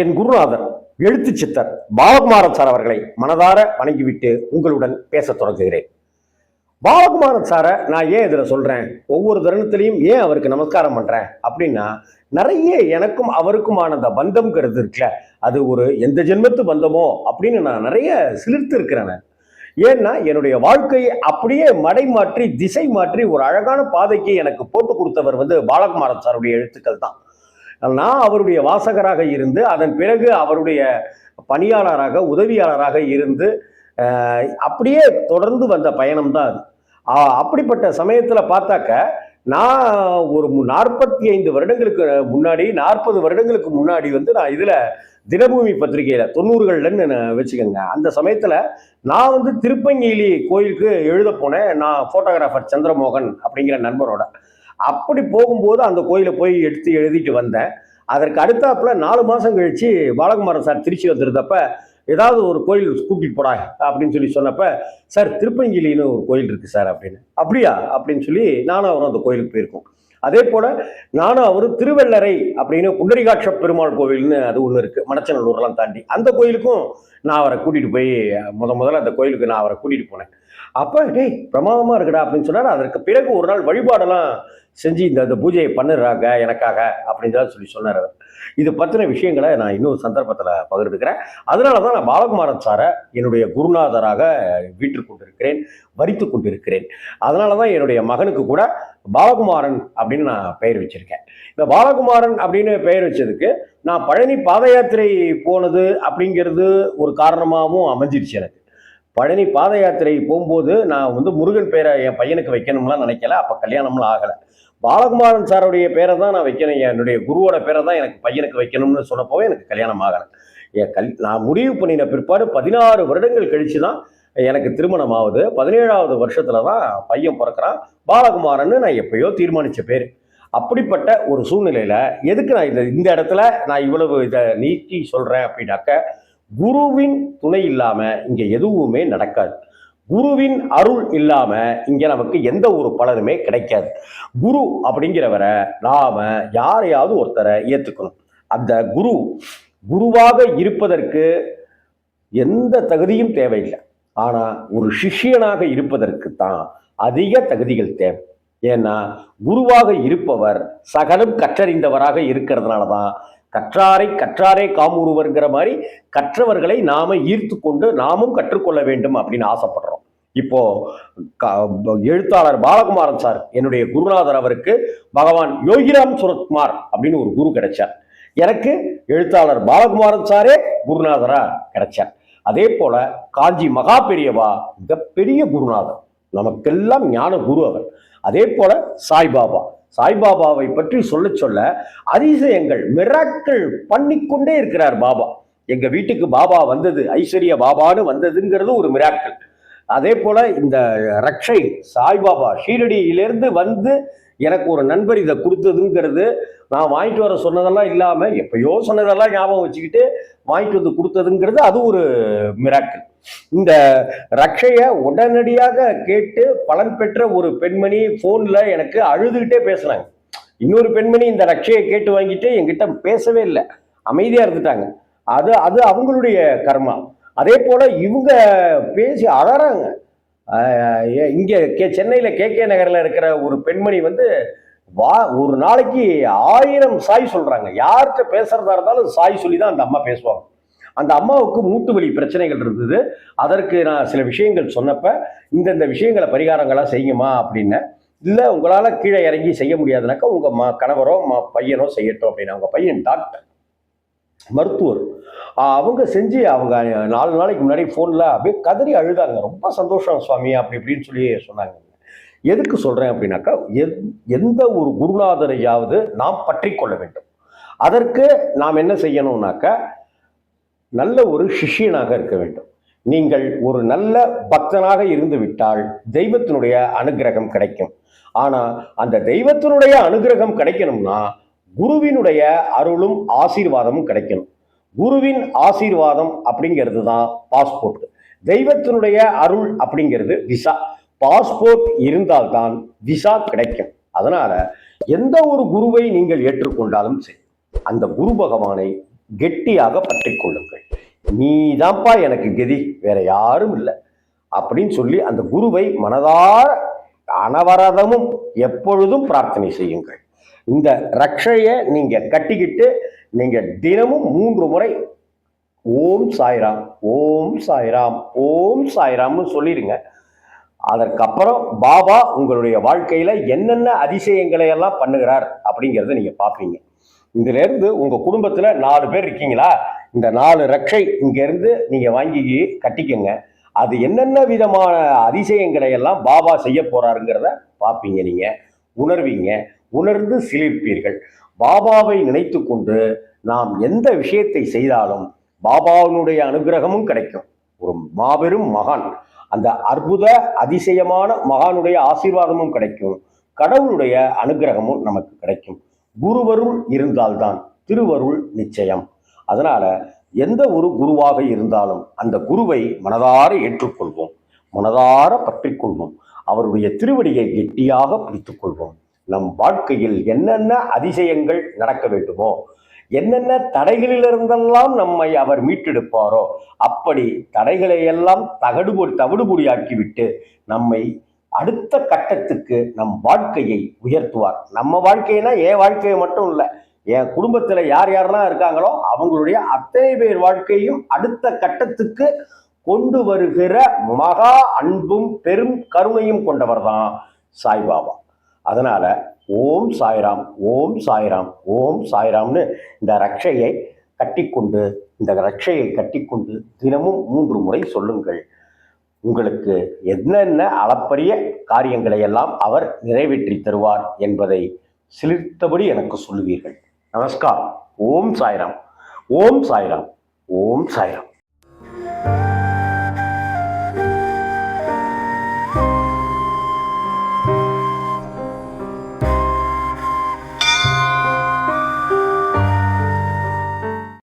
என் குருநாதர் எழுத்து சித்தர் பாலகுமாரன் சார் அவர்களை மனதார வணங்கிவிட்டு உங்களுடன் பேசத் தொடங்குகிறேன். பாலகுமாரன் சாரை நான் ஏன் இதில் சொல்கிறேன் ஒவ்வொரு தருணத்திலையும் ஏன் அவருக்கு நமஸ்காரம் பண்ணுறேன் அப்படின்னா நிறைய எனக்கும் அவருக்குமான அந்த பந்தம்ங்கிறது இருக்குல்ல அது ஒரு எந்த ஜென்மத்து பந்தமோ அப்படின்னு நான் நிறைய சிலிர்த்து இருக்கிறேன் ஏன்னா என்னுடைய வாழ்க்கையை அப்படியே மடை மாற்றி திசை மாற்றி ஒரு அழகான பாதைக்கு எனக்கு போட்டு கொடுத்தவர் வந்து பாலகுமாரன் சாருடைய எழுத்துக்கள் தான். நான் அவருடைய வாசகராக இருந்து அதன் பிறகு அவருடைய பணியாளராக உதவியாளராக இருந்து அப்படியே தொடர்ந்து வந்த பயணம் தான் அது. அப்படிப்பட்ட சமயத்தில் பார்த்தாக்க நான் ஒரு நாற்பத்தி ஐந்து வருடங்களுக்கு முன்னாடி நாற்பது வருடங்களுக்கு முன்னாடி வந்து நான் இதில் தினபூமி பத்திரிகையில் தொண்ணூறுகள்லன்னு வச்சுக்கோங்க. அந்த சமயத்தில் நான் வந்து திருப்பங்கிலி கோயிலுக்கு எழுத போனேன். நான் ஃபோட்டோகிராஃபர் சந்திரமோகன் அப்படிங்கிற நண்பரோட. அப்படி போகும்போது அந்த கோயிலை போய் எடுத்து எழுதிட்டு வந்தேன். அதற்கு அடுத்தாப்புல நாலு மாதம் கழிச்சு பாலகுமாரன் சார் திருச்சி வந்திருந்தப்ப ஏதாவது ஒரு கோயில் கூட்டிட்டு போடா அப்படின்னு சொல்லி சொன்னப்ப சார் திருப்பங்கிலின்னு ஒரு கோயில் இருக்கு சார் அப்படின்னு. அப்படியா? அப்படின்னு சொல்லி நானும் அவரும் அந்த கோயிலுக்கு போயிருக்கோம். அதே போல நானும் அவரும் திருவெள்ளரை அப்படின்னு குண்டரிகாட்ச பெருமாள் கோவில்னு அது ஒன்று இருக்கு. மணச்சநல்லூர்லாம் தாண்டி. அந்த கோயிலுக்கும் நான் அவரை கூட்டிட்டு போய் முத முதல்ல அந்த கோயிலுக்கு நான் அவரை கூட்டிட்டு போனேன். அப்போ டேய் பிரமாதமாக இருக்குடா அப்படின்னு சொன்னார். அதற்கு பிறகு ஒரு நாள் வழிபாடெல்லாம் செஞ்சு இந்த இந்த பூஜையை பண்ணுறாங்க எனக்காக அப்படின்னு சொல்லி சொன்னார் அவர். இது பற்றின விஷயங்களை நான் இன்னொரு சந்தர்ப்பத்தில் பகிர்ந்துக்கிறேன். அதனால தான் நான் பாலகுமாரன் சாரை என்னுடைய குருநாதராக வீட்டு கொண்டிருக்கிறேன் வரித்து கொண்டிருக்கிறேன். அதனால தான் என்னுடைய மகனுக்கு கூட பாலகுமாரன் அப்படின்னு நான் பெயர் வச்சிருக்கேன். இந்த பாலகுமாரன் அப்படின்னு பெயர் வச்சதுக்கு நான் பழனி பாத யாத்திரை போனது அப்படிங்கிறது ஒரு காரணமாகவும் அமைஞ்சிருச்சு எனக்கு. பழனி பாத யாத்திரை போகும்போது நான் வந்து முருகன் பேரை என் பையனுக்கு வைக்கணும்லாம் நினைக்கல. அப்போ கல்யாணம்லாம் ஆகலை. பாலகுமாரன் சாருடைய பேரை தான் நான் வைக்கணும். என்னுடைய குருவோட பேரை தான் எனக்கு பையனுக்கு வைக்கணும்னு சொன்னப்போவே எனக்கு கல்யாணம் ஆகலை. என் கல் நான் முடிவு பண்ணின பிற்பாடு பதினாறு வருடங்கள் கழித்து தான் எனக்கு திருமணம் ஆகுது. பதினேழாவது வருஷத்தில் தான் பையன் பிறக்கிறான். பாலகுமாரன்னு நான் எப்பயோ தீர்மானித்த பேர். அப்படிப்பட்ட ஒரு சூழ்நிலையில் எதுக்கு நான் இதை இந்த இடத்துல நான் இவ்வளவு இதை நீட்டி சொல்கிறேன் அப்படின்னாக்க குருவின் துணை இல்லாம இங்க எதுவுமே நடக்காது. குருவின் அருள் இல்லாம இங்க நமக்கு எந்த ஒரு பலனுமே கிடைக்காது. குரு அப்படிங்கிறவரை நாம யாரையாவது ஒருத்தரை ஏத்துக்கணும். அந்த குரு குருவாக இருப்பதற்கு எந்த தகுதியும் தேவையில்லை. ஆனா ஒரு சிஷ்யனாக இருப்பதற்கு தான் அதிக தகுதிகள் தேவை. ஏன்னா குருவாக இருப்பவர் சகலம் கற்றறிந்தவராக இருக்கிறதுனால தான் கற்றாரை கற்றாரே காமுறுவர்ங்கிற மாதிரி கற்றவர்களை நாம ஈர்த்து கொண்டு நாமும் கற்றுக்கொள்ள வேண்டும் அப்படின்னு ஆசைப்படுறோம். இப்போ க- எழுத்தாளர் பாலகுமாரன் சார் என்னுடைய குருநாதர் அவருக்கு பகவான் யோகிராம் சுரத்குமார் அப்படின்னு ஒரு குரு கிடைச்சார். எனக்கு எழுத்தாளர் பாலகுமாரன் சாரே குருநாதரா கிடைச்சார். அதே போல காஞ்சி மகா பெரியவா மிகப்பெரிய குருநாதர். நமக்கெல்லாம் ஞான குரு அவர். அதே போல சாய்பாபா. சாய்பாபாவை பற்றி சொல்ல சொல்ல அதிசயங்கள் மிராக்கள் பண்ணிக்கொண்டே இருக்கிறார் பாபா. எங்க வீட்டுக்கு பாபா வந்தது ஐஸ்வர்ய பாபான்னு வந்ததுங்கிறது ஒரு மிராக்கள். அதே போல இந்த ரக்ஷை சாய்பாபா ஷீரடியிலிருந்து வந்து எனக்கு ஒரு நண்பர் இதை கொடுத்ததுங்கிறது நான் வாங்கிட்டு வர சொன்னதெல்லாம் இல்லாமல் எப்பயோ சொன்னதெல்லாம் ஞாபகம் வச்சுக்கிட்டு வாங்கிட்டு வந்து கொடுத்ததுங்கிறது அது ஒரு மிராக்கள் இந்த ரக்ஷையை உடனடியாக கேட்டு பலன் பெற்ற ஒரு பெண்மணி ஃபோனில் எனக்கு அழுதுகிட்டே பேசுனாங்க. இன்னொரு பெண்மணி இந்த ரக்ஷையை கேட்டு வாங்கிட்டு என்கிட்ட பேசவே இல்லை. அமைதியாக இருந்துட்டாங்க. அது அது அவங்களுடைய கர்மா. அதே போல் இவங்க பேசி அழறாங்க. இங்கே கே சென்னையில் கே கே நகரில் இருக்கிற ஒரு பெண்மணி வந்து வா ஒரு நாளைக்கு ஆயிரம் சாய் சொல்கிறாங்க யார்கிட்ட பேசுகிறதா இருந்தாலும் சாய் சொல்லி தான் அந்த அம்மா பேசுவாங்க. அந்த அம்மாவுக்கு மூட்டு வலி பிரச்சனைகள் இருந்தது. அதற்கு நான் சில விஷயங்கள் சொன்னப்ப இந்தந்த விஷயங்களை பரிகாரங்களாக செய்யுமா அப்படின்னு. இல்லை உங்களால் கீழே இறங்கி செய்ய முடியாதுனாக்கா உங்கள் ம கணவரோ ம பையனோ செய்யட்டும் அப்படின்னு. அவங்க பையன் டாக்டர். மருத்துவர். அவங்க செஞ்சு அவங்க நாலு நாளைக்கு முன்னாடி ஃபோனில் அப்படியே கதறி அழுதாங்க. ரொம்ப சந்தோஷம் சுவாமி அப்படி இப்படின்னு சொல்லி சொன்னாங்க. எதுக்கு சொல்கிறேன் அப்படின்னாக்கா எந் எந்த ஒரு குருநாதரையாவது நாம் பற்றி கொள்ள வேண்டும். அதற்கு நாம் என்ன செய்யணும்னாக்கா நல்ல ஒரு சிஷ்யனாக இருக்க வேண்டும். நீங்கள் ஒரு நல்ல பக்தனாக இருந்து விட்டால் தெய்வத்தினுடைய அனுகிரகம் கிடைக்கும். ஆனால் அந்த தெய்வத்தினுடைய அனுகிரகம் கிடைக்கணும்னா குருவினுடைய அருளும் ஆசீர்வாதமும் கிடைக்கணும். குருவின் ஆசீர்வாதம் அப்படிங்கிறது தான் பாஸ்போர்ட். தெய்வத்தினுடைய அருள் அப்படிங்கிறது விசா. பாஸ்போர்ட் இருந்தால்தான் விசா கிடைக்கும். அதனால எந்த ஒரு குருவை நீங்கள் ஏற்றுக்கொண்டாலும் சரி அந்த குரு பகவானை கெட்டியாக பற்றி கொள்ளுங்கள். நீதான்ப்பா எனக்கு கெதி வேற யாரும் இல்லை. அப்படின்னு சொல்லி அந்த குருவை மனதார அனவரதமும் எப்பொழுதும் பிரார்த்தனை செய்யுங்கள். இந்த ரக்ஷையை நீங்கள் கட்டிக்கிட்டு நீங்கள் தினமும் மூன்று முறை ஓம் சாய்ராம் ஓம் சாய்ராம் ஓம் சாய்ராம்னு சொல்லிடுங்க அதற்கப்புறம் பாபா உங்களுடைய வாழ்க்கையில் என்னென்ன அதிசயங்களை எல்லாம் பண்ணுகிறார் அப்படிங்கிறத நீங்கள் பார்ப்பீங்க. இதிலேருந்து உங்கள் குடும்பத்தில் நாலு பேர் இருக்கீங்களா? இந்த நாலு ரக்ஷை இங்கேருந்து நீங்கள் வாங்கி கட்டிக்கங்க. அது என்னென்ன விதமான அதிசயங்களை எல்லாம் பாபா செய்ய போகிறாருங்கிறத பார்ப்பீங்க நீங்கள் உணர்வீங்க. உணர்ந்து சிலிர்ப்பீர்கள். பாபாவை நினைத்து கொண்டு நாம் எந்த விஷயத்தை செய்தாலும் பாபாவினுடைய அனுகிரகமும் கிடைக்கும். ஒரு மாபெரும் மகான். அந்த அற்புத அதிசயமான மகானுடைய ஆசீர்வாதமும் கிடைக்கும். கடவுளுடைய அனுகிரகமும் நமக்கு கிடைக்கும். குருவருள் இருந்தால்தான் திருவருள் நிச்சயம். அதனால எந்த ஒரு குருவாக இருந்தாலும் அந்த குருவை மனதார ஏற்றுக்கொள்வோம். மனதார பற்றிக்கொள்வோம் அவருடைய திருவடியை கெட்டியாக பிடித்துக் கொள்வோம். நம் வாழ்க்கையில் என்னென்ன அதிசயங்கள் நடக்க வேண்டுமோ என்னென்ன தடைகளிலிருந்தெல்லாம் நம்மை அவர் மீட்டெடுப்பாரோ அப்படி தடைகளை எல்லாம் தகடுபொடி தவிடுபொடியாக்கிவிட்டு நம்மை அடுத்த கட்டத்துக்கு நம் வாழ்க்கையை உயர்த்துவார். நம்ம வாழ்க்கைனா என் வாழ்க்கையை மட்டும் இல்லை என் குடும்பத்தில் யார் யாரெல்லாம் இருக்காங்களோ அவங்களுடைய அத்தனை பேர் வாழ்க்கையும் அடுத்த கட்டத்துக்கு கொண்டு வருகிற மகா அன்பும் பெரும் கருணையும் கொண்டவர் தான் சாய்பாபா. அதனால் ஓம் சாய்ராம் ஓம் சாய்ராம் ஓம் சாய்ராம்னு இந்த ரக்ஷையை கட்டிக்கொண்டு இந்த ரக்ஷையை கட்டிக்கொண்டு தினமும் மூன்று முறை சொல்லுங்கள். உங்களுக்கு என்னென்ன அளப்பரிய காரியங்களை எல்லாம் அவர் நிறைவேற்றி தருவார் என்பதை சிலிர்த்தபடி எனக்கு சொல்லுவீர்கள். நமஸ்காரம் ஓம் சாய்ராம். ஓம் சாய்ராம். ஓம் சாய்ராம்.